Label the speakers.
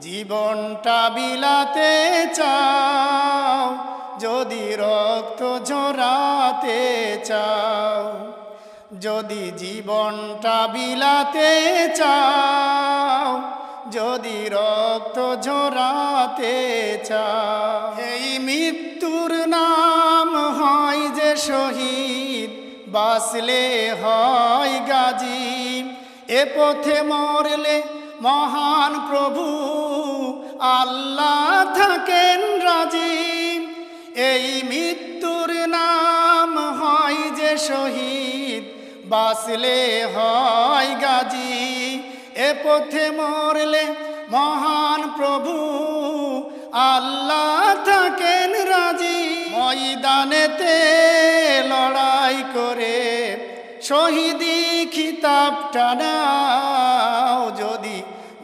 Speaker 1: জীবনটা বিলাতে চাও, যদি রক্ত ঝরাতে চাও, যদি জীবনটা বিলাতে চাও, যদি রক্ত ঝরাতে চাও। এই মৃত্যুর নাম হয় যে শহীদ বাসলে হয় গাজী এ পথে মরলে মহান প্রভু, আল্লাহ থাকেন রাজি। এই মৃত্যুর নাম হয় যে শহীদ বাসলে হয় গাজী। এ পথে মরলে মহান প্রভু, আল্লাহ থাকেন রাজি। ময়দানেতে লড়াই করে শহীদি খিতাবটা নাও যদি